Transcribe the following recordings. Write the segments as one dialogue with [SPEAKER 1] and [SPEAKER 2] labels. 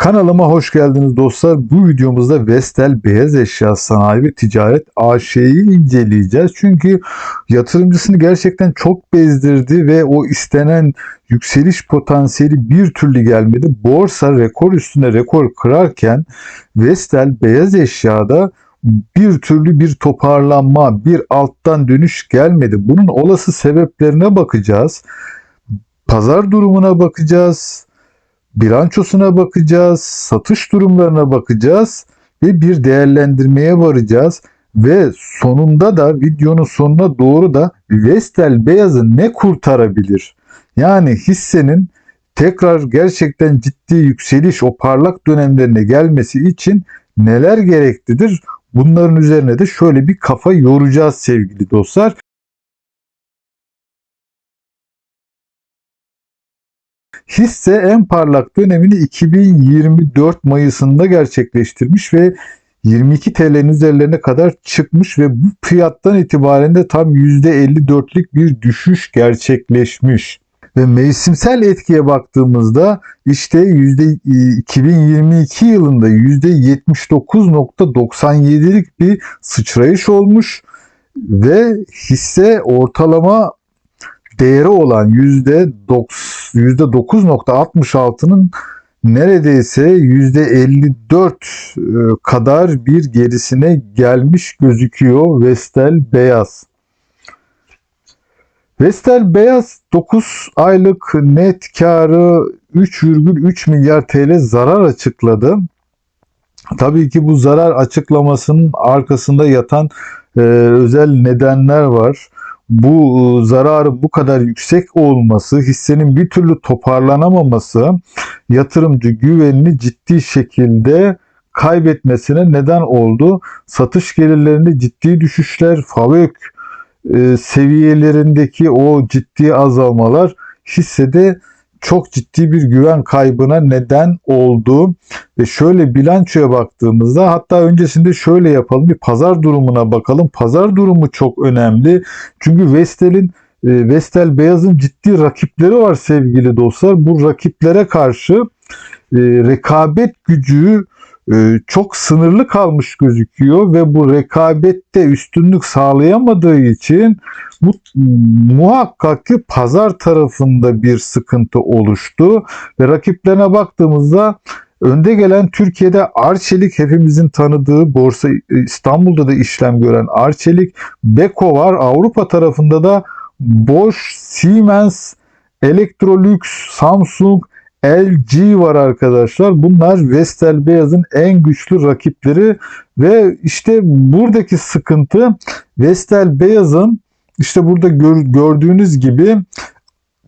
[SPEAKER 1] Kanalıma hoş geldiniz dostlar. Bu videomuzda Vestel Beyaz Eşya Sanayi ve Ticaret AŞ'yi inceleyeceğiz. Çünkü yatırımcısını gerçekten çok bezdirdi ve o istenen yükseliş potansiyeli bir türlü gelmedi. Borsa rekor üstüne rekor kırarken Vestel Beyaz Eşya'da bir türlü bir toparlanma, bir alttan dönüş gelmedi. Bunun olası sebeplerine bakacağız. Pazar durumuna bakacağız bilançosuna bakacağız, satış durumlarına bakacağız ve bir değerlendirmeye varacağız. Ve sonunda da videonun sonuna doğru da Vestel Beyaz'ı ne kurtarabilir? Yani hissenin tekrar gerçekten ciddi yükseliş o parlak dönemlerine gelmesi için neler gereklidir? Bunların üzerine de şöyle bir kafa yoracağız sevgili dostlar. Hisse en parlak dönemini 2024 Mayıs'ında gerçekleştirmiş ve 22 TL'nin üzerlerine kadar çıkmış ve bu fiyattan itibaren de tam %54'lük bir düşüş gerçekleşmiş. Ve mevsimsel etkiye baktığımızda işte yüzde 2022 yılında %79.97'lik bir sıçrayış olmuş ve hisse ortalama değeri olan %9.66'nın neredeyse %54 e, kadar bir gerisine gelmiş gözüküyor Vestel Beyaz. Vestel Beyaz 9 aylık net karı 3,3 milyar TL zarar açıkladı. Tabii ki bu zarar açıklamasının arkasında yatan e, özel nedenler var bu e, zararı bu kadar yüksek olması, hissenin bir türlü toparlanamaması yatırımcı güvenini ciddi şekilde kaybetmesine neden oldu. Satış gelirlerinde ciddi düşüşler, FAVÖK e, seviyelerindeki o ciddi azalmalar hissede çok ciddi bir güven kaybına neden oldu. Ve şöyle bilançoya baktığımızda hatta öncesinde şöyle yapalım bir pazar durumuna bakalım. Pazar durumu çok önemli. Çünkü Vestel'in e, Vestel Beyaz'ın ciddi rakipleri var sevgili dostlar. Bu rakiplere karşı e, rekabet gücü çok sınırlı kalmış gözüküyor ve bu rekabette üstünlük sağlayamadığı için bu muhakkak ki pazar tarafında bir sıkıntı oluştu ve rakiplerine baktığımızda önde gelen Türkiye'de Arçelik hepimizin tanıdığı borsa İstanbul'da da işlem gören Arçelik, Beko var. Avrupa tarafında da Bosch, Siemens, Electrolux, Samsung, LG var arkadaşlar. Bunlar Vestel Beyaz'ın en güçlü rakipleri ve işte buradaki sıkıntı Vestel Beyaz'ın işte burada gör, gördüğünüz gibi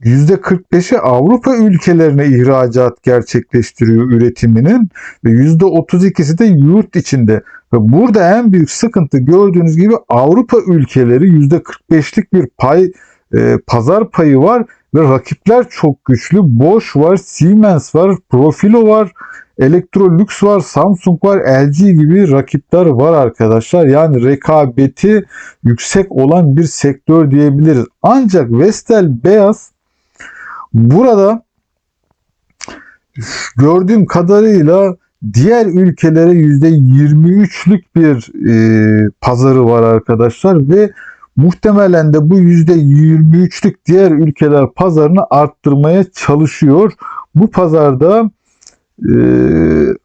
[SPEAKER 1] %45'i Avrupa ülkelerine ihracat gerçekleştiriyor üretiminin ve %32'si de yurt içinde. Ve burada en büyük sıkıntı gördüğünüz gibi Avrupa ülkeleri %45'lik bir pay e, pazar payı var ve rakipler çok güçlü. Bosch var, Siemens var, Profilo var, Electrolux var, Samsung var, LG gibi rakipler var arkadaşlar. Yani rekabeti yüksek olan bir sektör diyebiliriz. Ancak Vestel Beyaz burada gördüğüm kadarıyla diğer ülkelere %23'lük bir e, pazarı var arkadaşlar ve muhtemelen de bu %23'lük diğer ülkeler pazarını arttırmaya çalışıyor. Bu pazarda e,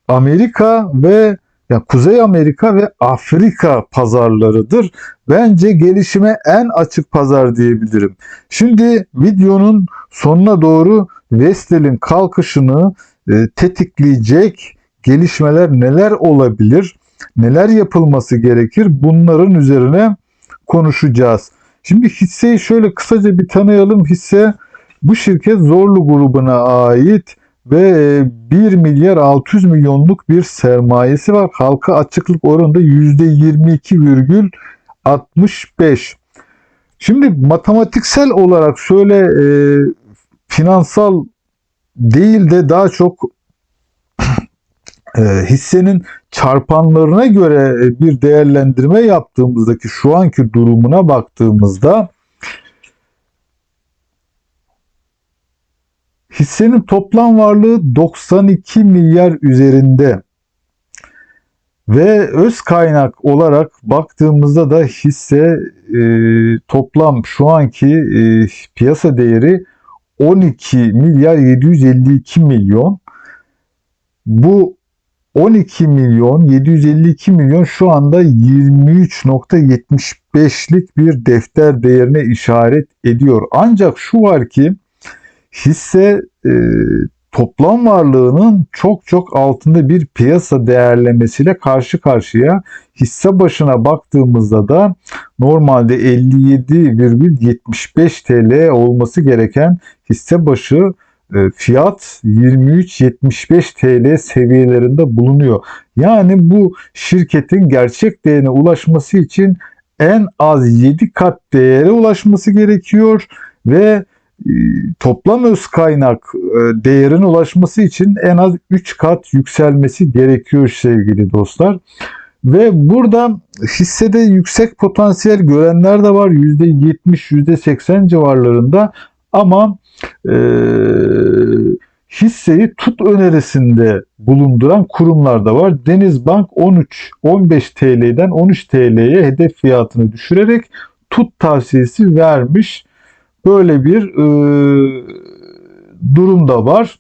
[SPEAKER 1] Amerika ve ya Kuzey Amerika ve Afrika pazarlarıdır. Bence gelişime en açık pazar diyebilirim. Şimdi videonun sonuna doğru Vestel'in kalkışını e, tetikleyecek gelişmeler neler olabilir? Neler yapılması gerekir? Bunların üzerine konuşacağız. Şimdi hisseyi şöyle kısaca bir tanıyalım. Hisse bu şirket Zorlu grubuna ait ve 1 milyar 600 milyonluk bir sermayesi var. Halka açıklık oranında %22,65. Şimdi matematiksel olarak şöyle e, finansal değil de daha çok hissenin çarpanlarına göre e, bir değerlendirme yaptığımızdaki şu anki durumuna baktığımızda Hissenin toplam varlığı 92 milyar üzerinde. Ve öz kaynak olarak baktığımızda da hisse e, toplam şu anki e, piyasa değeri 12 milyar 752 milyon. Bu 12 milyon 752 milyon şu anda 23.75'lik bir defter değerine işaret ediyor. Ancak şu var ki hisse e, toplam varlığının çok çok altında bir piyasa değerlemesiyle karşı karşıya. Hisse başına baktığımızda da normalde 57,75 TL olması gereken hisse başı fiyat 23.75 TL seviyelerinde bulunuyor. Yani bu şirketin gerçek değerine ulaşması için en az 7 kat değere ulaşması gerekiyor ve e, toplam öz kaynak e, değerine ulaşması için en az 3 kat yükselmesi gerekiyor sevgili dostlar. Ve burada hissede yüksek potansiyel görenler de var. %70, %80 civarlarında ama e, hisseyi tut önerisinde bulunduran kurumlar da var. Denizbank 13 15 TL'den 13 TL'ye hedef fiyatını düşürerek tut tavsiyesi vermiş. Böyle bir e, durum da var.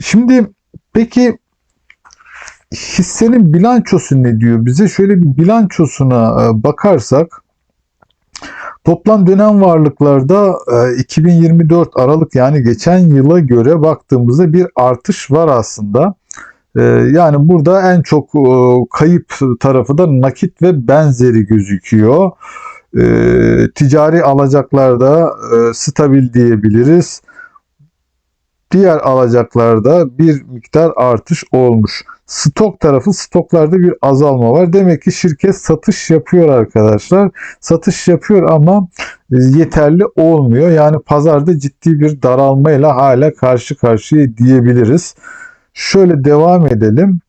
[SPEAKER 1] Şimdi peki hissenin bilançosu ne diyor bize? Şöyle bir bilançosuna e, bakarsak Toplam dönem varlıklarda 2024 e, Aralık yani geçen yıla göre baktığımızda bir artış var aslında. E, yani burada en çok e, kayıp tarafı da nakit ve benzeri gözüküyor. Ticari alacaklarda stabil diyebiliriz. Diğer alacaklarda bir miktar artış olmuş. Stok tarafı stoklarda bir azalma var. Demek ki şirket satış yapıyor arkadaşlar. Satış yapıyor ama e, yeterli olmuyor. Yani pazarda ciddi bir daralmayla hala karşı karşıya diyebiliriz. Şöyle devam edelim.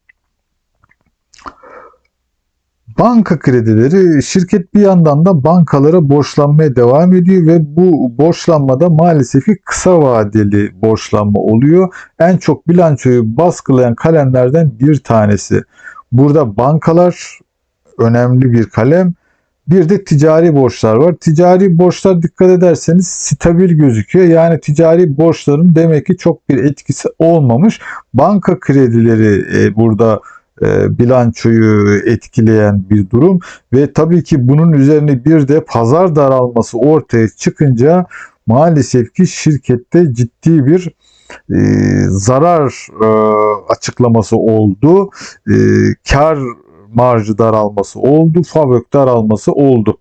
[SPEAKER 1] Banka kredileri şirket bir yandan da bankalara borçlanmaya devam ediyor ve bu borçlanmada maalesef ki kısa vadeli borçlanma oluyor. En çok bilançoyu baskılayan kalemlerden bir tanesi. Burada bankalar önemli bir kalem. Bir de ticari borçlar var. Ticari borçlar dikkat ederseniz stabil gözüküyor. Yani ticari borçların demek ki çok bir etkisi olmamış. Banka kredileri e, burada e, bilançoyu etkileyen bir durum ve tabii ki bunun üzerine bir de pazar daralması ortaya çıkınca maalesef ki şirkette ciddi bir e, zarar e, açıklaması oldu. E, kar marjı daralması oldu. Fabrik daralması oldu.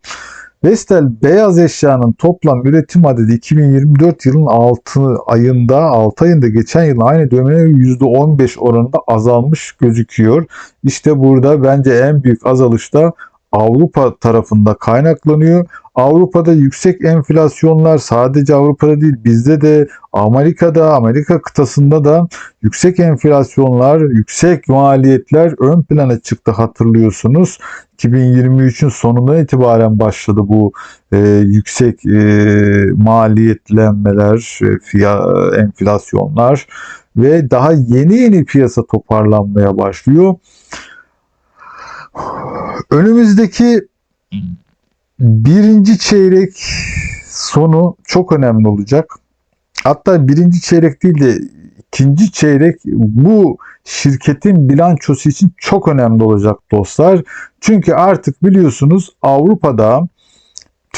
[SPEAKER 1] Vestel beyaz eşyanın toplam üretim adedi 2024 yılın 6 ayında 6 ayında geçen yıl aynı döneme %15 oranında azalmış gözüküyor. İşte burada bence en büyük azalış da Avrupa tarafında kaynaklanıyor. Avrupa'da yüksek enflasyonlar sadece Avrupa'da değil bizde de Amerika'da, Amerika kıtasında da yüksek enflasyonlar, yüksek maliyetler ön plana çıktı hatırlıyorsunuz. 2023'ün sonundan itibaren başladı bu e, yüksek e, maliyetlenmeler, e, fiyat, enflasyonlar ve daha yeni yeni piyasa toparlanmaya başlıyor. Önümüzdeki birinci çeyrek sonu çok önemli olacak. Hatta birinci çeyrek değil de ikinci çeyrek bu şirketin bilançosu için çok önemli olacak dostlar. Çünkü artık biliyorsunuz Avrupa'da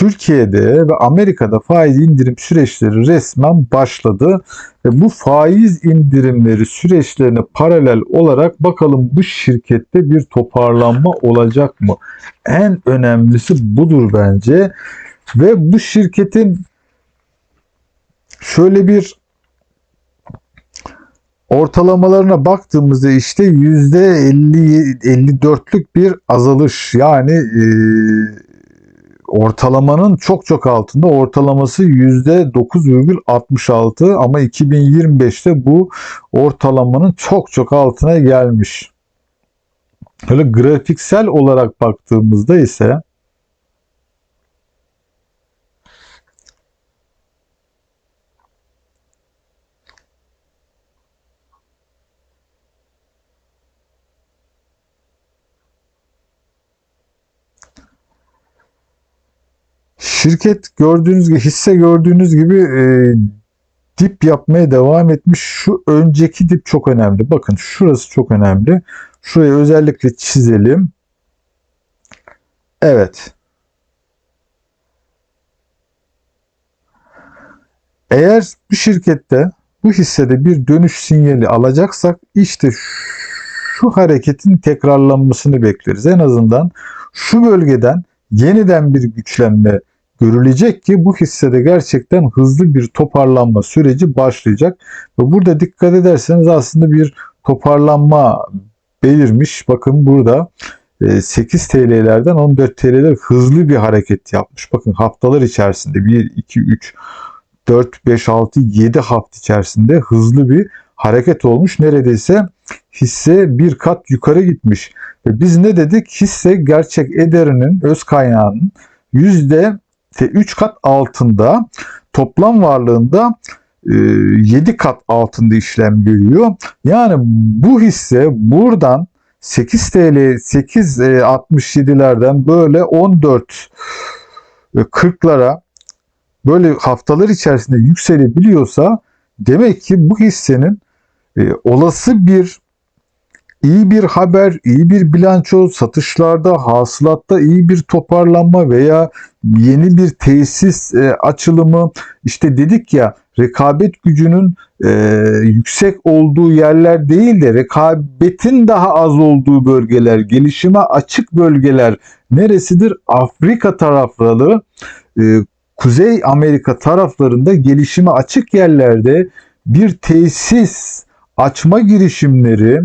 [SPEAKER 1] Türkiye'de ve Amerika'da faiz indirim süreçleri resmen başladı. Ve bu faiz indirimleri süreçlerine paralel olarak bakalım bu şirkette bir toparlanma olacak mı? En önemlisi budur bence. Ve bu şirketin şöyle bir ortalamalarına baktığımızda işte %50 54'lük bir azalış yani e, ortalamanın çok çok altında ortalaması %9,66 ama 2025'te bu ortalamanın çok çok altına gelmiş. Öyle grafiksel olarak baktığımızda ise Şirket gördüğünüz gibi hisse gördüğünüz gibi e, dip yapmaya devam etmiş. Şu önceki dip çok önemli. Bakın şurası çok önemli. Şurayı özellikle çizelim. Evet. Eğer bu şirkette bu hissede bir dönüş sinyali alacaksak işte şu hareketin tekrarlanmasını bekleriz. En azından şu bölgeden yeniden bir güçlenme görülecek ki bu hissede gerçekten hızlı bir toparlanma süreci başlayacak. Ve burada dikkat ederseniz aslında bir toparlanma belirmiş. Bakın burada 8 TL'lerden 14 TL'ler hızlı bir hareket yapmış. Bakın haftalar içerisinde 1, 2, 3, 4, 5, 6, 7 hafta içerisinde hızlı bir hareket olmuş. Neredeyse hisse bir kat yukarı gitmiş. Ve biz ne dedik? Hisse gerçek ederinin, öz kaynağının yüzde 3 kat altında toplam varlığında 7 kat altında işlem görüyor. Yani bu hisse buradan 8 TL 8 67'lerden böyle 14 40'lara böyle haftalar içerisinde yükselebiliyorsa demek ki bu hissenin e, olası bir iyi bir haber, iyi bir bilanço, satışlarda, hasılatta iyi bir toparlanma veya yeni bir tesis e, açılımı işte dedik ya rekabet gücünün e, yüksek olduğu yerler değil de rekabetin daha az olduğu bölgeler, gelişime açık bölgeler neresidir? Afrika tarafları, e, Kuzey Amerika taraflarında gelişime açık yerlerde bir tesis açma girişimleri,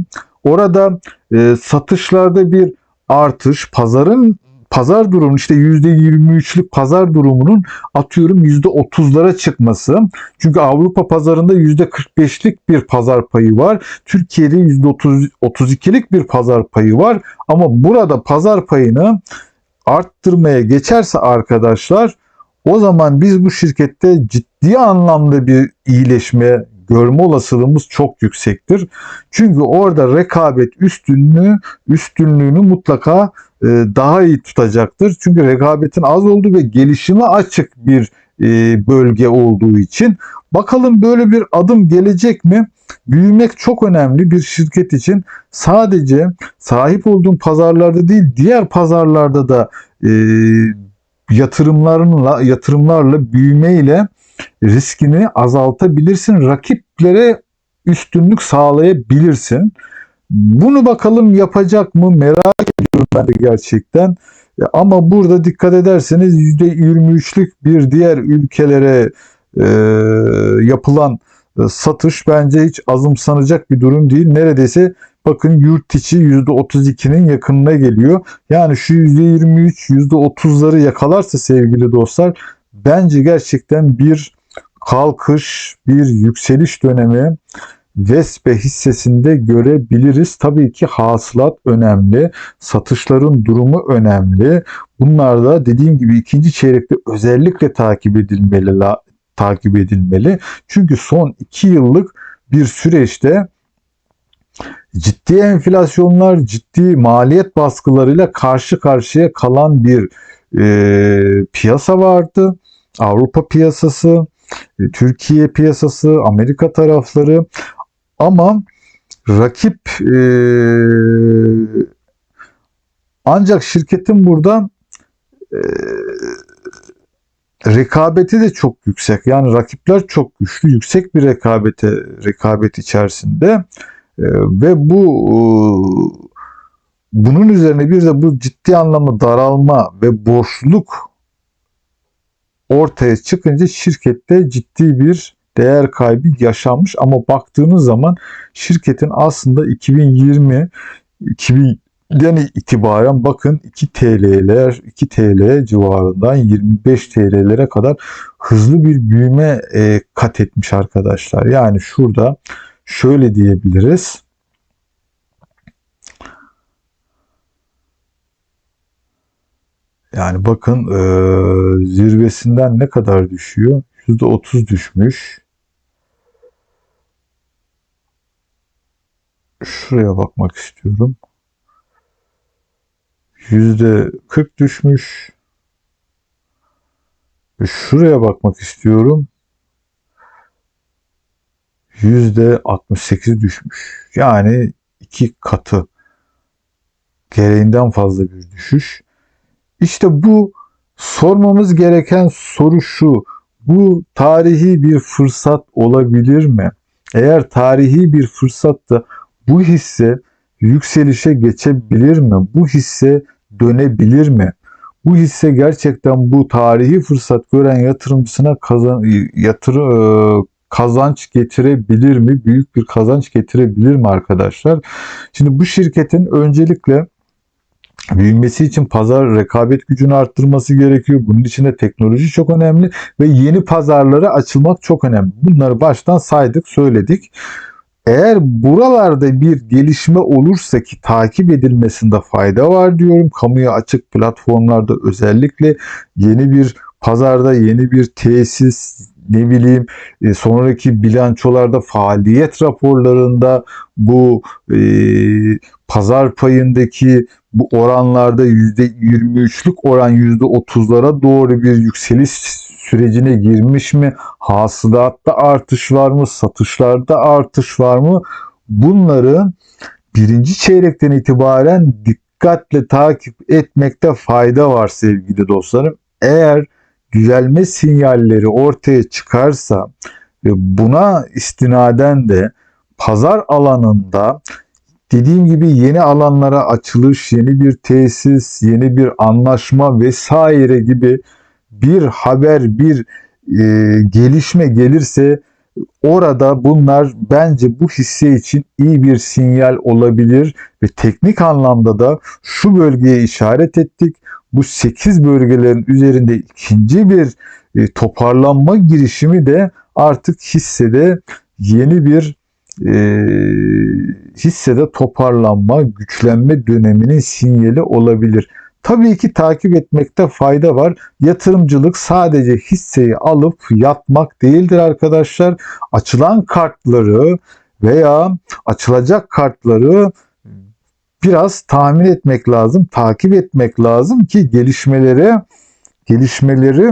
[SPEAKER 1] orada e, satışlarda bir artış, pazarın pazar durumu işte %23'lük pazar durumunun atıyorum %30'lara çıkması. Çünkü Avrupa pazarında %45'lik bir pazar payı var. Türkiye'de %32'lik bir pazar payı var. Ama burada pazar payını arttırmaya geçerse arkadaşlar o zaman biz bu şirkette ciddi anlamda bir iyileşme görme olasılığımız çok yüksektir. Çünkü orada rekabet üstünlüğü üstünlüğünü mutlaka e, daha iyi tutacaktır. Çünkü rekabetin az olduğu ve gelişime açık bir e, bölge olduğu için bakalım böyle bir adım gelecek mi? Büyümek çok önemli bir şirket için. Sadece sahip olduğun pazarlarda değil diğer pazarlarda da e, yatırımlarla yatırımlarla büyümeyle riskini azaltabilirsin. Rakiplere üstünlük sağlayabilirsin. Bunu bakalım yapacak mı merak ediyorum ben de gerçekten. Ama burada dikkat ederseniz %23'lük bir diğer ülkelere e, yapılan e, satış bence hiç azımsanacak bir durum değil. Neredeyse bakın yurt içi %32'nin yakınına geliyor. Yani şu %23, %30'ları yakalarsa sevgili dostlar bence gerçekten bir kalkış, bir yükseliş dönemi Vespe hissesinde görebiliriz. Tabii ki hasılat önemli, satışların durumu önemli. Bunlar da dediğim gibi ikinci çeyrekte özellikle takip edilmeli, takip edilmeli. Çünkü son iki yıllık bir süreçte ciddi enflasyonlar, ciddi maliyet baskılarıyla karşı karşıya kalan bir e, piyasa vardı. Avrupa piyasası, Türkiye piyasası, Amerika tarafları ama rakip e, ancak şirketin burada e, rekabeti de çok yüksek. Yani rakipler çok güçlü, yüksek bir rekabete rekabet içerisinde e, ve bu e, bunun üzerine bir de bu ciddi anlamda daralma ve boşluk ortaya çıkınca şirkette ciddi bir değer kaybı yaşanmış ama baktığınız zaman şirketin aslında 2020 2000'den itibaren bakın 2 TL'ler 2 TL civarından 25 TL'lere kadar hızlı bir büyüme e, kat etmiş arkadaşlar. Yani şurada şöyle diyebiliriz. Yani bakın e, zirvesinden ne kadar düşüyor? %30 düşmüş. Şuraya bakmak istiyorum. %40 düşmüş. Ve şuraya bakmak istiyorum. %68 düşmüş. Yani iki katı gereğinden fazla bir düşüş. İşte bu sormamız gereken soru şu. Bu tarihi bir fırsat olabilir mi? Eğer tarihi bir fırsatta bu hisse yükselişe geçebilir mi? Bu hisse dönebilir mi? Bu hisse gerçekten bu tarihi fırsat gören yatırımcısına kazan, yatır, e, kazanç getirebilir mi? Büyük bir kazanç getirebilir mi arkadaşlar? Şimdi bu şirketin öncelikle büyümesi için pazar rekabet gücünü arttırması gerekiyor. Bunun için de teknoloji çok önemli ve yeni pazarlara açılmak çok önemli. Bunları baştan saydık, söyledik. Eğer buralarda bir gelişme olursa ki takip edilmesinde fayda var diyorum. Kamuya açık platformlarda özellikle yeni bir pazarda yeni bir tesis ne bileyim e, sonraki bilançolarda faaliyet raporlarında bu e, pazar payındaki bu oranlarda %23'lük oran %30'lara doğru bir yükseliş sürecine girmiş mi? Hasılatta artış var mı? Satışlarda artış var mı? Bunları birinci çeyrekten itibaren dikkatle takip etmekte fayda var sevgili dostlarım. Eğer düzelme sinyalleri ortaya çıkarsa ve buna istinaden de pazar alanında dediğim gibi yeni alanlara açılış, yeni bir tesis, yeni bir anlaşma vesaire gibi bir haber, bir e, gelişme gelirse orada bunlar bence bu hisse için iyi bir sinyal olabilir ve teknik anlamda da şu bölgeye işaret ettik. Bu 8 bölgelerin üzerinde ikinci bir e, toparlanma girişimi de artık hissede yeni bir e, hissede toparlanma, güçlenme döneminin sinyali olabilir. Tabii ki takip etmekte fayda var. Yatırımcılık sadece hisseyi alıp yatmak değildir arkadaşlar. Açılan kartları veya açılacak kartları biraz tahmin etmek lazım, takip etmek lazım ki gelişmeleri gelişmeleri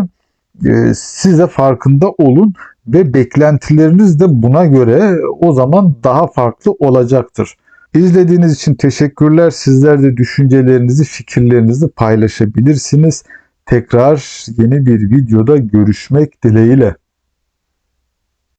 [SPEAKER 1] e, size farkında olun ve beklentileriniz de buna göre o zaman daha farklı olacaktır. İzlediğiniz için teşekkürler. Sizler de düşüncelerinizi, fikirlerinizi paylaşabilirsiniz. Tekrar yeni bir videoda görüşmek dileğiyle.